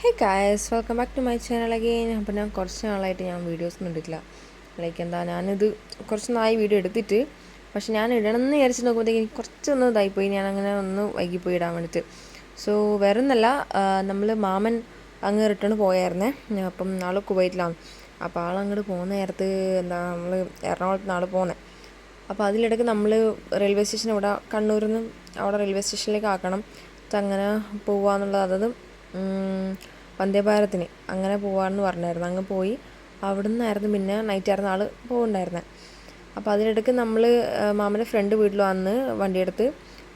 Hey guys welcome back to my channel again അപ്പോൾ ഞാൻ കുറച്ച് നാളായിട്ട് ഞാൻ വീഡിയോസ് ഒന്നും എടുത്തില്ല ലൈക്ക് എന്താ ഞാനിത് കുറച്ച് നാളായി വീഡിയോ എടുത്തിട്ട് പക്ഷെ ഞാൻ ഇടണമെന്ന് വിചാരിച്ച് നോക്കുമ്പോഴത്തേക്ക് എനിക്ക് കുറച്ചൊന്ന് ഇതായിപ്പോയി. ഞാൻ അങ്ങനെ ഒന്ന് വൈകിപ്പോയി ഇടാൻ വേണ്ടിയിട്ട്. സോ വേറെ ഒന്നല്ല നമ്മൾ മാമൻ അങ്ങ് റിട്ടേൺ പോയായിരുന്നേ. അപ്പം നാളെ കുവൈറ്റിലാണ്. അപ്പോൾ ആളങ്ങോട്ട് പോകുന്ന നേരത്ത് എന്താ നമ്മൾ എറണാകുളത്ത് നാൾ പോകുന്നത് അപ്പോൾ അതിലിടയ്ക്ക് നമ്മൾ റെയിൽവേ സ്റ്റേഷൻ ഇവിടെ കണ്ണൂരിൽ നിന്ന് അവിടെ റെയിൽവേ സ്റ്റേഷനിലേക്ക് ആക്കണം. അങ്ങനെ പോവാന്നുള്ളത് വന്ദേഭാരത്തിന് വന്ദേ അങ്ങനെ പോവാമെന്ന് പറഞ്ഞായിരുന്നു. അങ്ങ് പോയി. അവിടെ നിന്നായിരുന്നു പിന്നെ നൈറ്റ് ആയിരുന്നു ആൾ പോകുന്നുണ്ടായിരുന്നത് അപ്പോൾ അതിനിടയ്ക്ക് നമ്മൾ മാമന്റെ ഫ്രണ്ട് വീട്ടിൽ വന്ന് വണ്ടിയെടുത്ത്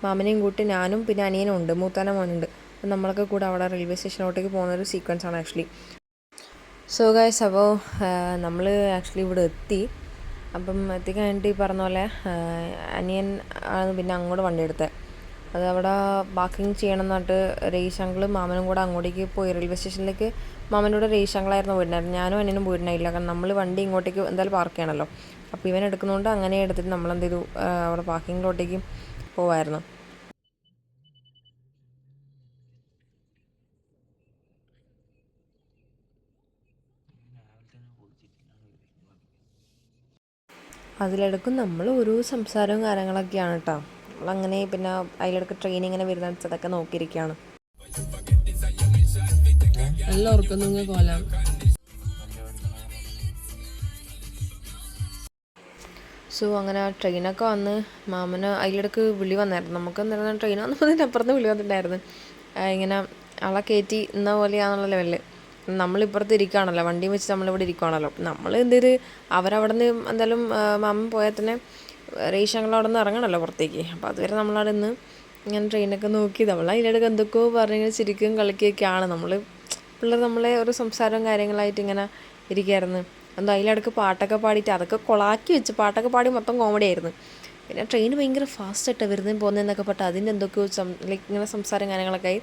മാമനെയും കൂട്ടി ഞാനും പിന്നെ അനിയനും ഉണ്ട്. മൂത്താന മോനുണ്ട്. അപ്പം നമ്മളൊക്കെ കൂടെ അവിടെ റെയിൽവേ സ്റ്റേഷനിലോട്ടേക്ക് പോകുന്ന ഒരു സീക്വൻസ് ആണ് ആക്ച്വലി. സോ ഗൈസ് അപ്പോൾ നമ്മൾ ആക്ച്വലി ഇവിടെ എത്തി. അപ്പം എത്തിക്കഴിഞ്ഞിട്ട് ഈ പറഞ്ഞ പോലെ അനിയൻ ആണ് പിന്നെ അങ്ങോട്ട് വണ്ടി എടുത്തത് അത് അവിടെ പാർക്കിംഗ് ചെയ്യണം എന്ന് പറഞ്ഞിട്ട് മാമനും കൂടെ അങ്ങോട്ടേക്ക് പോയി റെയിൽവേ സ്റ്റേഷനിലേക്ക് മാമനോട് രേഷ് അങ്കിളായിരുന്നു ഞാനും അനിയനും പോയിട്ടുണ്ടായില്ല. കാരണം നമ്മൾ വണ്ടി ഇങ്ങോട്ടേക്ക് എന്തായാലും പാർക്ക് ചെയ്യണമല്ലോ അപ്പോൾ ഇവൻ എടുക്കുന്നതുകൊണ്ട് അങ്ങനെ എടുത്തിട്ട് നമ്മൾ എന്ത് ചെയ്തു അവിടെ പാർക്കിങ്ങിലോട്ടേക്ക് പോവായിരുന്നു. അതിലെടുക്കും നമ്മൾ ഓരോ സംസാരവും കാര്യങ്ങളൊക്കെയാണ് കേട്ടോ നമ്മളങ്ങനെ പിന്നെ അതിലിടക്ക് ട്രെയിനിങ്ങനെ വരുന്ന അതൊക്കെ നോക്കിയിരിക്കുകയാണ്. കോലം. സോ അങ്ങനെ ട്രെയിനൊക്കെ വന്ന് മാമന് അതിലിടക്ക് വിളി വന്നായിരുന്നു. നമുക്ക് എന്തായിരുന്നു ട്രെയിൻ വന്നപ്പോൾ അപ്പുറത്ത് വിളി വന്നിട്ടുണ്ടായിരുന്നു. ഇങ്ങനെ ആളെ കയറ്റി ഇന്ന പോലെയാണെന്നുള്ള ലെവലിൽ നമ്മളിപ്പുറത്ത് ഇരിക്കുകയാണല്ലോ. വണ്ടിയും വെച്ച് നമ്മളിവിടെ ഇരിക്കുകയാണല്ലോ. നമ്മൾ എന്തൊരു അവരവിടെ നിന്ന് എന്തായാലും മാമൻ പോയാൽ തന്നെ റേഷങ്ങൾ അവിടെ നിന്ന് ഇറങ്ങണമല്ലോ പുറത്തേക്ക്. അപ്പോൾ അതുവരെ നമ്മളവിടെ നിന്ന് ഇങ്ങനെ ട്രെയിനൊക്കെ നോക്കി. നമ്മൾ അതിനിടയ്ക്ക് എന്തൊക്കെയോ പറഞ്ഞിങ്ങനെ ചിരിക്കുകയും കളിക്കുകയൊക്കെയാണ് നമ്മൾ പിള്ളേർ നമ്മളെ ഒരു സംസാരവും കാര്യങ്ങളായിട്ട് ഇങ്ങനെ ഇരിക്കുകയായിരുന്നു എന്തോ അതിലിടക്ക് പാട്ടൊക്കെ പാടിയിട്ട് അതൊക്കെ കൊളാക്കി വെച്ച് പാട്ടൊക്കെ പാടി മൊത്തം കോമഡി ആയിരുന്നു. പിന്നെ ട്രെയിൻ ഭയങ്കര ഫാസ്റ്റായിട്ടാണ് വരുന്നതും പോകുന്നതെന്നൊക്കെ പറഞ്ഞിട്ട് അതിന്റെ എന്തൊക്കെയോ ലൈക്ക് ഇങ്ങനെ സംസാരം കാര്യങ്ങളൊക്കെ ആയി.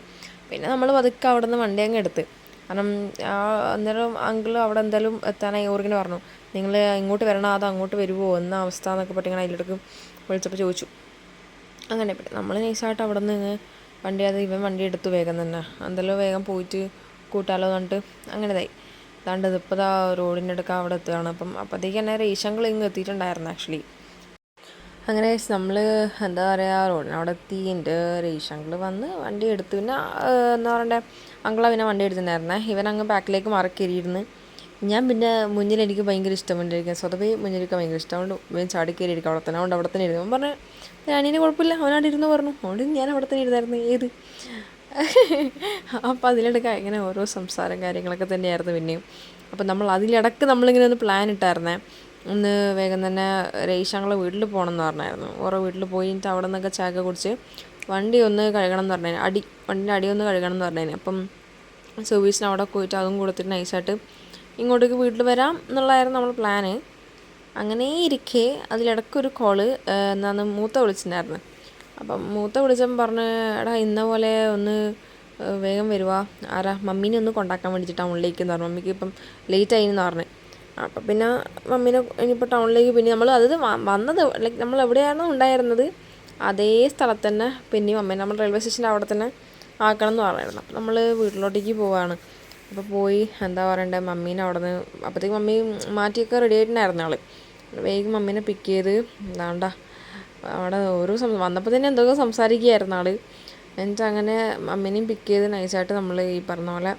പിന്നെ നമ്മൾ പതുക്കെ അവിടെ നിന്ന് വണ്ടി അങ്ങ് എടുത്ത്. കാരണം ആ അന്നേരം അങ്കിൾ അവിടെ എന്തായാലും എത്താനായി ഓർഗിന് പറഞ്ഞു. നിങ്ങൾ ഇങ്ങോട്ട് വരണോ? അതോ അങ്ങോട്ട് വരുമോ എന്ന അവസ്ഥ? എന്നൊക്കെ പറ്റിങ്ങനെ അതിലിടക്ക് വിളിച്ചപ്പോൾ ചോദിച്ചു. അങ്ങനെ പറ്റും നമ്മൾ നൈസായിട്ട് അവിടെ നിന്ന് വണ്ടി അത് ഇവൻ വണ്ടി എടുത്തു വേഗം തന്നെ. എന്തായാലും വേഗം പോയിട്ട് കൂട്ടാലോ എന്നിട്ട് അങ്ങനെ ഇതായി. അതാണ്ട് ഇതിപ്പോൾ ഇതാ റോഡിന്റെ അടുക്ക അവിടെ എത്തുകയാണ്. അപ്പം അപ്പോഴത്തേക്ക് തന്നെ റേഷങ്ങൾ ഇങ്ങ് എത്തിയിട്ടുണ്ടായിരുന്നു ആക്ച്വലി അങ്ങനെ നമ്മൾ എന്താ പറയുക റോഡിന് അവിടെ എത്തി. എന്റെ റേഷങ്ങൾ വന്ന് വണ്ടി എടുത്ത്. പിന്നെ എന്താ പറയണ്ടേ? അങ്കിളാ പിന്നെ വണ്ടി എടുത്തിട്ടുണ്ടായിരുന്നേ. ഇവൻ അങ്ങ് ബാക്കിലേക്ക് മറക്കേരിയിരുന്ന് ഞാൻ പിന്നെ മുന്നിൽ എനിക്ക് ഭയങ്കര ഇഷ്ടം മുന്നിലിരിക്കാൻ മുന്നിൽ മുന്നിലിരിക്കാൻ ഭയങ്കര ഇഷ്ടം. അതുകൊണ്ട് ഇവൻ ചാടി കയറിയിരിക്കും അവിടെ തന്നെ അതുകൊണ്ട് അവിടെ തന്നെ ഇരുന്നു. അവൻ പറഞ്ഞു ഞാനിന് കുഴപ്പമില്ല. അവനവിടെ ഇരുന്ന് പറഞ്ഞു. അതുകൊണ്ട് ഞാൻ അവിടെ തന്നെ ഇരുന്നായിരുന്നു. ഏത്? അപ്പോൾ അതിലിടയ്ക്ക് ഇങ്ങനെ ഓരോ സംസാരം കാര്യങ്ങളൊക്കെ തന്നെയായിരുന്നു പിന്നെയും. അപ്പോൾ നമ്മൾ അതിലിടക്ക് നമ്മളിങ്ങനെ ഒന്ന് പ്ലാൻ ഇട്ടായിരുന്നേ. ഒന്ന് വേഗം തന്നെ രേഷാങ്ങളെ വീട്ടിൽ പോകണം എന്ന് പറഞ്ഞായിരുന്നു. ഓരോ വീട്ടിൽ പോയിട്ട് അവിടെ നിന്നൊക്കെ ചായ കുടിച്ച് വണ്ടി ഒന്ന് കഴുകണം എന്ന് പറഞ്ഞു അടി വണ്ടിന്റെ അടി ഒന്ന് കഴുകണം എന്ന് പറഞ്ഞു അപ്പം സർവീസിന് അവിടെ പോയിട്ട് അതും കൊടുത്തിട്ട് നൈസായിട്ട് ഇങ്ങോട്ടേക്ക് വീട്ടിൽ വരാം എന്നുള്ളതായിരുന്നു നമ്മൾ പ്ലാന് അങ്ങനെ ഇരിക്കേ അതിലിടയ്ക്കൊരു കോൾ എന്നാന്ന് മൂത്ത വിളിച്ചിട്ടുണ്ടായിരുന്നു. അപ്പം മൂത്ത വിളിച്ചപ്പം പറഞ്ഞ് എടാ ഇന്ന പോലെ ഒന്ന് വേഗം വരുവാ. ആരാ? മമ്മീനെ ഒന്ന് കൊണ്ടാക്കാൻ വേണ്ടിയിട്ട് ടൗണിലേക്ക് എന്ന് പറഞ്ഞു. മമ്മിക്ക് ഇപ്പം ലേറ്റ് ആയി എന്ന് പറഞ്ഞു. അപ്പം പിന്നെ മമ്മീനെ ഇനിയിപ്പോൾ ടൗണിലേക്ക് പിന്നെ നമ്മൾ അത് വന്നത് ലൈക്ക് നമ്മൾ എവിടെയായിരുന്നു ഉണ്ടായിരുന്നത് അതേ സ്ഥലത്ത് തന്നെ പിന്നെയും അമ്മേനെ നമ്മൾ റെയിൽവേ സ്റ്റേഷന്റെ അവിടെ തന്നെ ആക്കണം എന്ന് പറയണം അപ്പം നമ്മൾ വീട്ടിലോട്ടേക്ക് പോവാണ്. അപ്പോൾ പോയി എന്താ പറയണ്ടേ മമ്മീനെ അവിടെ നിന്ന് അപ്പോഴത്തേക്ക് മമ്മി മാറ്റിയൊക്കെ റെഡി ആയിട്ടുണ്ടായിരുന്നു ആൾ വേഗം മമ്മീനെ പിക്ക് ചെയ്ത് എന്താണ്ട അവിടെ ഓരോ സം വന്നപ്പോൾ തന്നെ എന്തൊക്കെ സംസാരിക്കുകയായിരുന്നു ആൾ എന്നിട്ട് അങ്ങനെ മമ്മീനെയും പിക്ക് ചെയ്ത് നൈസായിട്ട് നമ്മൾ ഈ പറഞ്ഞ പോലെ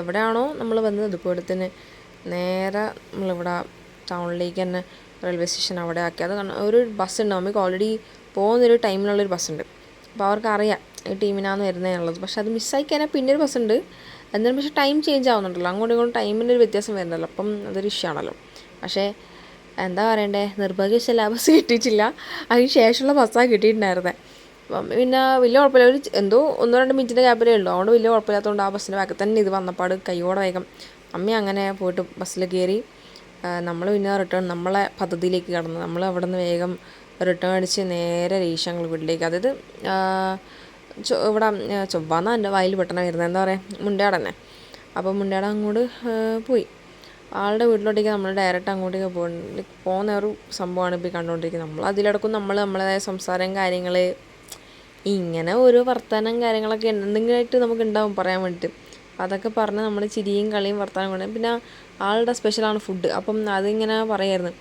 എവിടെയാണോ നമ്മൾ വന്നത് അതുപോലെ തന്നെ. നേരെ നമ്മളിവിടെ ടൗണിലേക്ക് തന്നെ റെയിൽവേ സ്റ്റേഷൻ അവിടെ ആക്കി. അത് ഒരു ബസ് ഉണ്ട് നമുക്ക് ഓൾറെഡി പോകുന്നൊരു ടൈമിലുള്ളൊരു ബസ് ഉണ്ട് അപ്പോൾ അവർക്ക് അറിയാം ഈ ടീമിനാന്ന് വരുന്നതെന്നുള്ളത് പക്ഷേ അത് മിസ്സായി കഴിഞ്ഞാൽ പിന്നെ ഒരു ബസ് ഉണ്ട് എന്നാലും പക്ഷേ ടൈം ചേഞ്ച് ആവുന്നുണ്ടല്ലോ. അങ്ങോട്ടും ഇങ്ങോട്ടും ടൈമിന്റെ ഒരു വ്യത്യാസം വരുന്നല്ലോ. അപ്പം അതൊരു ഇഷ്യൂ ആണല്ലോ. പക്ഷേ എന്താ പറയണ്ടേ? നിർഭാഗ്യവശാൽ ആ ബസ് കിട്ടിയിട്ടില്ല. അതിന് ശേഷമുള്ള ബസ്സാണ് കിട്ടിയിട്ടുണ്ടായിരുന്നത് അപ്പം പിന്നെ വലിയ കുഴപ്പമില്ല. ഒരു എന്തോ ഒന്നോ രണ്ട് മിനിറ്റിന്റെ ഗ്യാപ്പിലേ ഉള്ളൂ. അതുകൊണ്ട് വലിയ കുഴപ്പമില്ലാത്തതുകൊണ്ട് ആ ബസ്സിന്റെ ബാക്കിൽ തന്നെ ഇത് വന്നപ്പാട് കൈയോടെ വേഗം അമ്മ അങ്ങനെ പോയിട്ട് ബസ്സിൽ കയറി നമ്മൾ പിന്നെ റിട്ടേൺ നമ്മളെ പദ്ധതിയിലേക്ക് കടന്നു നമ്മൾ അവിടെ നിന്ന് വേഗം റിട്ടേൺ അടിച്ച് നേരെ രേഷങ്ങൾ വീട്ടിലേക്ക്. അതായത് ഇവിടെ ചൊവ്വാന്നാ എന്റെ വായിൽ പെട്ടെന്ന് വരുന്നത്. എന്താ പറയുക മുണ്ടയാട് തന്നെ അപ്പോൾ മുണ്ടയാട് അങ്ങോട്ട് പോയി. ആളുടെ വീട്ടിലോട്ടേക്ക് നമ്മൾ ഡയറക്റ്റ് അങ്ങോട്ടേക്ക് പോകുന്ന പോകുന്ന ഒരു സംഭവമാണ് ഇപ്പോൾ കണ്ടുകൊണ്ടിരിക്കുന്നത് നമ്മൾ അതിലടക്കും നമ്മൾ നമ്മളേതായ സംസാരം കാര്യങ്ങൾ ഇങ്ങനെ ഓരോ വർത്തമാനം കാര്യങ്ങളൊക്കെ എന്തെങ്കിലുമായിട്ട് നമുക്ക് ഉണ്ടാവും പറയാൻ വേണ്ടിയിട്ട് അതൊക്കെ പറഞ്ഞ് നമ്മൾ ചിരിയും കളിയും വർത്തമാനം കൊണ്ട് പിന്നെ ആളുടെ സ്പെഷ്യലാണ് ഫുഡ് അപ്പം അതിങ്ങനെ പറയായിരുന്നു.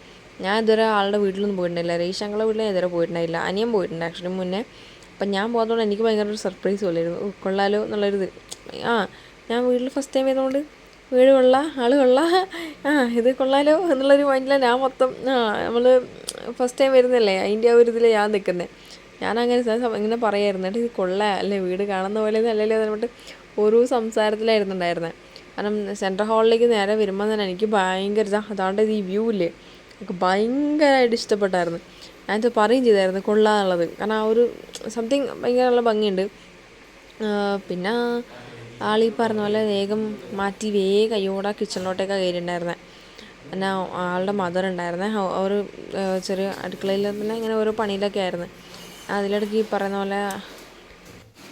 ഞാൻ ഇതുവരെ ആളുടെ വീട്ടിലൊന്നും പോയിട്ടുണ്ടായില്ല. റീശാങ്കളുടെ വീട്ടിൽ ഞാൻ ഇതുവരെ പോയിട്ടുണ്ടായില്ല. അനിയൻ പോയിട്ടുണ്ട് ആക്ച്വലി മുന്നേ. അപ്പം ഞാൻ പോകാത്തതുകൊണ്ട് എനിക്ക് ഭയങ്കര ഒരു സർപ്രൈസ് പോലെയായിരുന്നു. "ഓ, കൊള്ളാലോ എന്നുള്ളൊരിത്. ആ ഞാൻ വീട്ടിൽ ഫസ്റ്റ് ടൈം ചെയ്തുകൊണ്ട് വീട് കൊള്ളാം ആൾ കൊള്ളാം. ആ ഇത് കൊള്ളാലോ എന്നുള്ളൊരു മൈൻഡിലാണ് ഞാൻ മൊത്തം ആ നമ്മൾ ഫസ്റ്റ് ടൈം വരുന്നല്ലേ അതിന്റെ ആ ഒരു ഇതിൽ ഞാൻ നിൽക്കുന്നത് സ- സ- ഇങ്ങനെ പറയായിരുന്നു. എന്നിട്ട് ഇത് കൊള്ളാം. അല്ലേ വീട് കാണുന്ന പോലെ അല്ലല്ലോ എന്ന് ഓരോ സംസാരത്തിലായിരുന്നു ഉണ്ടായിരുന്നത് കാരണം സെൻട്രൽ ഹാളിലേക്ക് നേരെ വരുമ്പോൾ തന്നെ എനിക്ക് ഭയങ്കര അതാണ്ട് ഈ വ്യൂ ഇല്ലേ? എനിക്ക് ഭയങ്കരമായിട്ട് ഇഷ്ടപ്പെട്ടായിരുന്നു. ഞാനിത് പറയും ചെയ്തായിരുന്നു കൊള്ളാന്നുള്ളത്. കാരണം ആ ഒരു സംതിങ് ഭയങ്കര നല്ല ഭംഗിയുണ്ട് പിന്നെ ആളീ പറഞ്ഞ പോലെ വേഗം മാറ്റി വേഗം അയ്യോടെ കിച്ചണിലോട്ടേക്കാണ് കയറിയിട്ടുണ്ടായിരുന്നത് പിന്നെ ആളുടെ മദർ ഉണ്ടായിരുന്നേ. ഒരു ചെറിയ അടുക്കളയിൽ തന്നെ ഇങ്ങനെ ഓരോ പണിയിലൊക്കെ ആയിരുന്നു. അതിലിടയ്ക്ക് ഈ പറയുന്ന പോലെ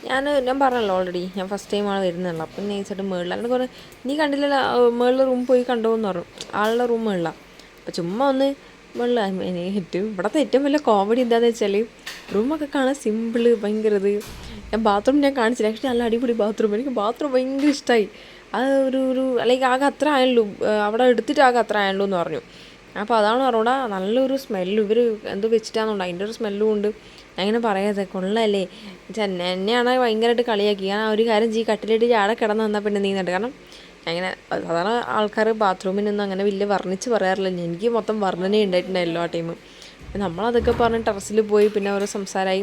ഞാൻ ഞാൻ പറഞ്ഞല്ലോ ഓൾറെഡി ഞാൻ ഫസ്റ്റ് ടൈമാണ് വരുന്നുള്ളൂ അപ്പം നൈസായിട്ട് മേളിൽ അങ്ങനെ കുറേ നീ കണ്ടില്ലല്ലോ മേളിലെ റൂം പോയി കണ്ടോ എന്ന് പറഞ്ഞു. ആളുടെ റൂം മേളിലാണ് അപ്പം ചുമ്മാ ഒന്ന് മേളിൽ ഏറ്റവും ഇവിടുത്തെ ഏറ്റവും വലിയ കോമഡി എന്താണെന്ന് വെച്ചാൽ റൂമൊക്കെ കാണാൻ സിമ്പിൾ ഭയങ്കര ഇത്. ഞാൻ ബാത്റൂം ഞാൻ കാണിച്ചില്ല. പക്ഷേ നല്ല അടിപൊളി ബാത്റൂം എനിക്ക് ബാത്റൂം ഭയങ്കര ഇഷ്ടമായി അത് ഒരു ഒരു അല്ലെങ്കിൽ ആകെ അത്ര ആയുള്ളൂ. അവിടെ എടുത്തിട്ട് ആകെ അത്ര ആയുള്ളൂ എന്ന് പറഞ്ഞു. അപ്പോൾ അതാണ് പറഞ്ഞൂടാ നല്ലൊരു സ്മെല്ലും ഇവർ എന്തോ വെച്ചിട്ടാണെന്നുണ്ട് അതിന്റെ ഒരു സ്മെല്ലും ഉണ്ട്. അങ്ങനെ പറയാതെ കൊള്ളല്ലേ? ചെന്നെ എന്നെയാണ് ഭയങ്കരമായിട്ട് കളിയാക്കി. കാരണം ഒരു കാര്യം ജീ കട്ടിലിട്ട് ചാടെ കിടന്ന് വന്നാൽ പിന്നെ നീന്നിട്ട് കാരണം അങ്ങനെ സാധാരണ ആൾക്കാർ ബാത്റൂമിൽ നിന്ന് അങ്ങനെ വലിയ വർണിച്ച് പറയാറില്ല. എനിക്ക് മൊത്തം വർണന ഉണ്ടായിട്ടുണ്ടായല്ലോ ആ ടൈം നമ്മളതൊക്കെ പറഞ്ഞ് ടെറസിൽ പോയി പിന്നെ ഓരോ സംസാരമായി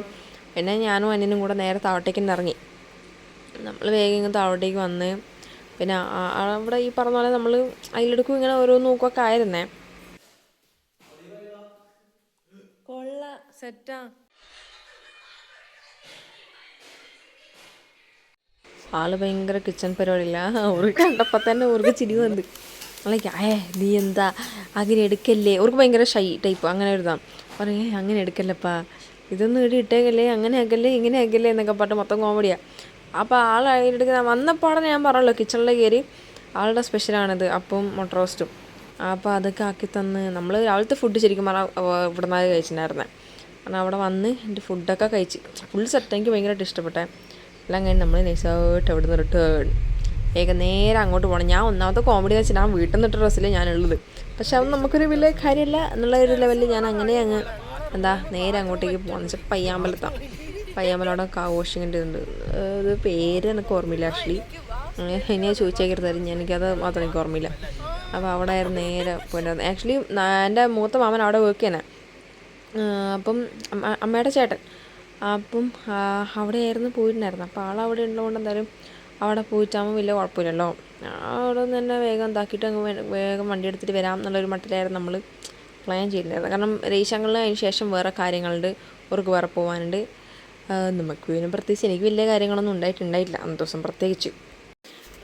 പിന്നെ ഞാനും അനിയനും കൂടെ നേരെ താവട്ടേക്ക് ഇറങ്ങി. നമ്മൾ വേഗം ഇങ്ങ് താവട്ടേക്ക് വന്ന് പിന്നെ അവിടെ ഈ പറഞ്ഞ പോലെ നമ്മൾ അതിലെടുക്കും ഇങ്ങനെ ഓരോ നോക്കൊക്കെ ആയിരുന്നേ. കൊള്ള സെറ്റാ ആൾ ഭയങ്കര കിച്ചൺ പരിപാടിയില്ല. അവർക്ക് കണ്ടപ്പോൾ തന്നെ അവർക്ക് ചിരി വന്ന്. അല്ലേ ഏ നീ എന്താ? അങ്ങനെ എടുക്കല്ലേ? അവർക്ക് ഭയങ്കര ഷൈ ടൈപ്പ് അങ്ങനെ എഴുതാം പറയേ അങ്ങനെ എടുക്കല്ലപ്പാ. ഇതൊന്നും ഇവിടെ ഇട്ടേക്കല്ലേ? അങ്ങനെ ആക്കല്ലേ? ഇങ്ങനെ ആക്കല്ലേ? എന്നൊക്കെ പറഞ്ഞിട്ട് മൊത്തം കോമഡിയാണ് അപ്പോൾ ആൾ എടുക്കുന്ന വന്നപ്പാടെ ഞാൻ പറഞ്ഞല്ലോ കിച്ചണിൽ കയറി ആളുടെ സ്പെഷ്യലാണിത് അപ്പം മുട്ട റോസ്റ്റും അപ്പോൾ അതൊക്കെ ആക്കി തന്ന്. നമ്മൾ രാവിലത്തെ ഫുഡ് ശരിക്കും പറഞ്ഞാൽ ഇവിടെ കഴിച്ചിട്ടുണ്ടായിരുന്നത് കാരണം അവിടെ വന്ന് എന്റെ ഫുഡൊക്കെ കഴിച്ച്. ഫുൾ സെറ്റ് എനിക്ക് ഭയങ്കരമായിട്ട് ഇഷ്ടപ്പെട്ടെ. എല്ലാം കഴിഞ്ഞ് നമ്മൾ നൈസായിട്ട് അവിടെ നിന്ന് റിട്ടേൺ ഏകം നേരെ അങ്ങോട്ട് പോകണം ഞാൻ ഒന്നാമത്തെ കോമഡി വെച്ചാൽ ഞാൻ വീട്ടിൽ നിന്നിട്ട് ഡ്രസ്സിൽ ഞാനുള്ളത്. പക്ഷെ അത് നമുക്കൊരു വലിയ കാര്യമല്ല എന്നുള്ള ഒരു ലെവലിൽ ഞാൻ അങ്ങനെ അങ്ങ് എന്താ നേരെ അങ്ങോട്ടേക്ക് പോകണം വെച്ചാൽ പയ്യാമ്പലത്താണ് പയ്യാമ്പലം വാഷിങ്ങിന്റെ ഉണ്ട് അത് പേര് എനിക്ക് ഓർമ്മയില്ല ആക്ച്വലി ഇനി ചോദിച്ചേക്കരുതായിരുന്നു ഞാൻ എനിക്കത് മാത്രം എനിക്ക് ഓർമ്മയില്ല. അപ്പോൾ അവിടെ ആയിരുന്നു നേരെ പോയിട്ടുണ്ടായിരുന്നു ആക്ച്വലി എന്റെ മൂത്ത മാമൻ അവിടെ വർക്ക് ചെയ്യണേ. അപ്പം അമ്മ- അമ്മയുടെ ചേട്ടൻ. അപ്പം അവിടെയായിരുന്നു പോയിട്ടുണ്ടായിരുന്നത്. അപ്പോൾ ആൾ അവിടെ ഉള്ളതുകൊണ്ട് എന്തായാലും അവിടെ പോയിട്ടാകുമ്പോൾ വലിയ കുഴപ്പമില്ലല്ലോ. അവിടെ നിന്ന് തന്നെ വേഗം ഇതാക്കിയിട്ട് അങ്ങ് വേഗം വണ്ടി എടുത്തിട്ട് വരാം എന്നുള്ളൊരു മട്ടിലായിരുന്നു നമ്മൾ പ്ലാൻ ചെയ്തിട്ടുണ്ടായിരുന്നത്. കാരണം രേശങ്ങളിൽ അതിന് ശേഷം വേറെ കാര്യങ്ങളുണ്ട് അവർക്ക് വേറെ പോകാനുണ്ട് നമുക്ക് പിന്നെ പ്രത്യേകിച്ച് എനിക്ക് വലിയ കാര്യങ്ങളൊന്നും ഉണ്ടായിട്ടുണ്ടായിട്ടില്ല. അന്ന് ദിവസം പ്രത്യേകിച്ച്.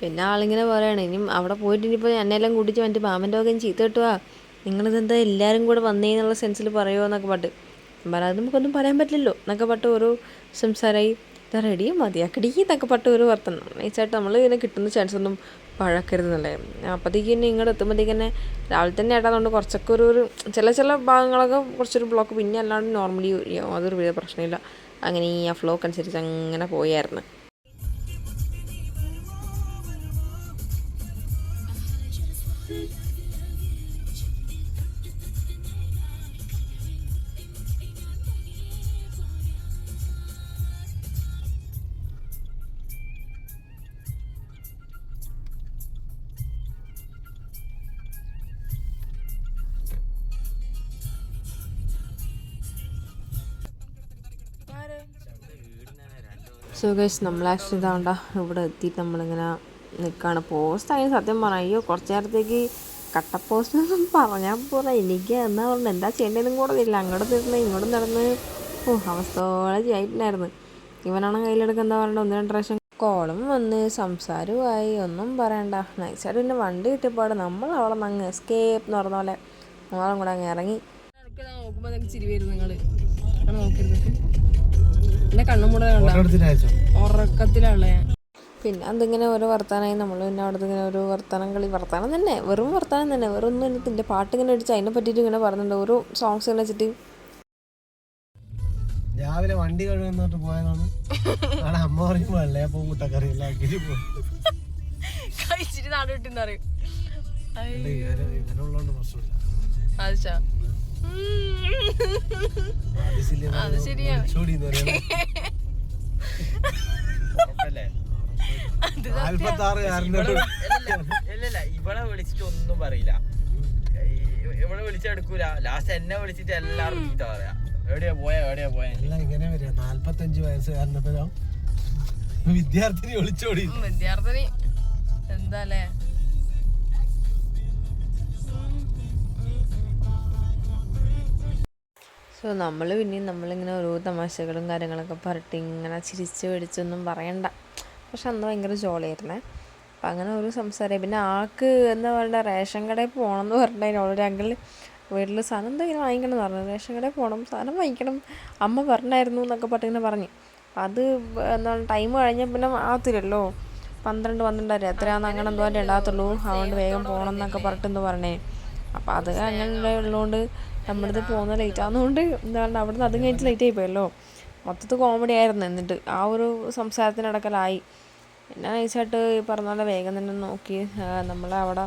പിന്നെ ആളിങ്ങനെ പറയുകയാണ് ഇനി അവിടെ പോയിട്ട് ഇനിയിപ്പോൾ എന്നെല്ലാം കൂട്ടിച്ച് മറ്റേ മാമന്റെ വകയും ചീത്ത കിട്ടുക നിങ്ങളിതെന്താ എല്ലാവരും കൂടെ വന്നേ എന്നുള്ള സെൻസിൽ പറയുമോ എന്നൊക്കെ പാട്ട് ഞാൻ നമുക്കൊന്നും പറയാൻ പറ്റില്ലല്ലോ. എന്നൊക്കെ പാട്ട് ഓരോ സംസാരമായി ഇതാ റെഡി മതിയാക്കടി എന്നൊക്കെ പാട്ട് ഒരു വർത്തനം നൈസായിട്ട് നമ്മൾ ഇങ്ങനെ കിട്ടുന്ന ചാൻസ് ഒന്നും പഴക്കരുതെന്നല്ലേ അപ്പോഴത്തേക്ക് തന്നെ ഇങ്ങോട്ട് എത്തുമ്പോഴത്തേക്ക് തന്നെ രാവിലെ തന്നെ ആയിട്ടാതുകൊണ്ട് കുറച്ചൊക്കെ ഒരു ഒരു ചില ചില ഭാഗങ്ങളൊക്കെ കുറച്ചൊരു ബ്ലോക്ക് പിന്നെ അല്ലാണ്ട് നോർമലി അതൊരു വലിയ പ്രശ്നമില്ല അങ്ങനെ ആ ഫ്ലോക്ക് അനുസരിച്ച് അങ്ങനെ പോയായിരുന്നു. സോ ഗൈസ് നമ്മൾ ആക്ച്വലി ഇതാണ്ട ഇവിടെ എത്തിയിട്ട് നമ്മളിങ്ങനെ നിൽക്കുകയാണ് പോസ്റ്റ് അതിന് സത്യം പറഞ്ഞാൽ അയ്യോ കുറച്ച് നേരത്തേക്ക് കട്ട പോസ്റ്റ് എന്നൊന്നും പറഞ്ഞാൽ പോരാ. എനിക്ക് എന്നാ പറഞ്ഞത് എന്താ ചെയ്യേണ്ടതെന്നും കൂടെ ഇല്ല അങ്ങോട്ട് നടന്ന് ഇങ്ങോട്ട് നടന്ന് ഓ അവസ്ഥയോളം ചെയ്തിട്ടുണ്ടായിരുന്നു. ഇവനാണ് കയ്യിലെടുക്കുക എന്താ പറയണ്ട? ഒന്ന് രണ്ട് പ്രാവശ്യം കോളും വന്ന് സംസാരവുമായി ഒന്നും പറയണ്ട. നൈസായിട്ട് പിന്നെ വണ്ടി കിട്ടിയപ്പോൾ നമ്മൾ നിന്ന് അങ്ങ് എസ്കേപ്പ് എന്ന് പറഞ്ഞ പോലെ നമ്മളും കൂടെ അങ്ങ് ഇറങ്ങി. നോക്കുമ്പോൾ ചിരി വരും നിങ്ങൾ അങ്ങനെ നോക്കരുത് എന്റെ കണ്ണും കൂടെ കണ്ട എടുത്തിട്ട് ഉറക്കത്തിലാണല്ലേ. പിന്നെ അതിങ്ങനെ ഓരോ വർത്താനമായി നമ്മൾ പിന്നെ അവിടെ ഇങ്ങനെ ഓരോ വർത്താനം കളി വർത്താനം തന്നെ വെറും വർത്താനം തന്നെ വെറും ഒന്നും ഇതിന്റെ പാട്ട് ഇങ്ങനെ അടിച്ച് അതിനെ പറ്റിയിട്ട് ഇങ്ങനെ പറഞ്ഞിട്ടുണ്ട് ഓരോ സോങ്സ് ഇങ്ങനെ വെച്ചിട്ട്. രാവിലെ വണ്ടി കഴുകുന്നോട്ട് പോയതാണ്. ആടെ അമ്മ പറയുമ്പോ അല്ലേ അപ്പൊ കൂട്ടക്കറി എല്ലാം ആക്കിയിട്ട് കഴിച്ചിട്ട് നാട് വിട്ടിന്നറിയും ഇവനുള്ളതുകൊണ്ട് പ്രശ്നമില്ല. അത് ശരിയാണ്. ഇവളെ വിളിച്ചിട്ട് ഒന്നും പറയില്ല. ഇവളെ വിളിച്ചെടുക്കൂല ലാസ്റ്റ് എന്നെ വിളിച്ചിട്ട് എല്ലാവരും ചീത്ത പറയാ. എവിടെയാ പോയാ എവിടെയാ പോയാ? എല്ലാം ഇങ്ങനെ വരിക. നാല്പത്തഞ്ച് വയസ്സുകാരനപ്പോ വിദ്യാർത്ഥിനി ഒളിച്ചോടി വിദ്യാർത്ഥിനി. എന്താല്ലേ സോ നമ്മൾ പിന്നെയും നമ്മളിങ്ങനെ ഓരോ തമാശകളും കാര്യങ്ങളൊക്കെ പറട്ടി ഇങ്ങനെ ചിരിച്ച് പിടിച്ചൊന്നും പറയണ്ട. പക്ഷെ അന്ന് ഭയങ്കര ജോളിയായിരുന്നേ. അപ്പം അങ്ങനെ ഒരു സംസാരം. പിന്നെ ആൾക്ക് എന്താ പറയുക റേഷൻ കടയിൽ പോകണം എന്ന് പറഞ്ഞിട്ടുണ്ടായിരുന്നു ഓൾറെഡി അങ്കിൾ വീട്ടിൽ സാധനം എന്തെങ്കിലും വാങ്ങിക്കണം എന്ന് പറഞ്ഞു. റേഷൻ കടയിൽ പോകണം സാധനം വാങ്ങിക്കണം അമ്മ പറഞ്ഞായിരുന്നു എന്നൊക്കെ പറഞ്ഞിങ്ങനെ പറഞ്ഞു. അപ്പം അത് എന്താണ് ടൈം കഴിഞ്ഞ പിന്നെ ആത്തില്ലല്ലോ പന്ത്രണ്ട് പന്ത്രണ്ടര എത്രയാണെന്ന് അങ്ങനെ എന്തോ ഉണ്ടാകത്തുള്ളൂ. അതുകൊണ്ട് വേഗം പോകണം എന്നൊക്കെ പറഞ്ഞിട്ടെന്ന് പറഞ്ഞേ. അപ്പം അത് അങ്ങനെ ഉള്ളതുകൊണ്ട് നമ്മളിത് പോകുന്നത് ലേറ്റ് ആകുന്നതുകൊണ്ട് പറയുക അവിടുന്ന് അതും കഴിഞ്ഞിട്ട് ലേറ്റ് ആയിപ്പോയല്ലോ മൊത്തത്തിൽ കോമഡി ആയിരുന്നു എന്നിട്ട് ആ ഒരു സംസാരത്തിനടക്കലായി. പിന്നെ നൈസായിട്ട് ഈ പറഞ്ഞ പോലെ വേഗം തന്നെ നോക്കി നമ്മളെ അവിടെ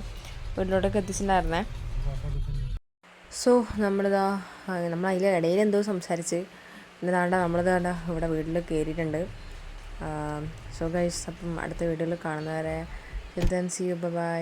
വീട്ടിലോട്ടൊക്കെ എത്തിച്ചിട്ടുണ്ടായിരുന്നേ. സോ നമ്മളിതാ നമ്മൾ അതിൽ ഇടയിൽ എന്തോ സംസാരിച്ച് പിന്നെ നമ്മളിത് കണ്ട ഇവിടെ വീട്ടിൽ കയറിയിട്ടുണ്ട് സോ ഗൈസ് അപ്പം അടുത്ത വീഡിയോയിൽ കാണുന്നവരെ സി യു ബൈ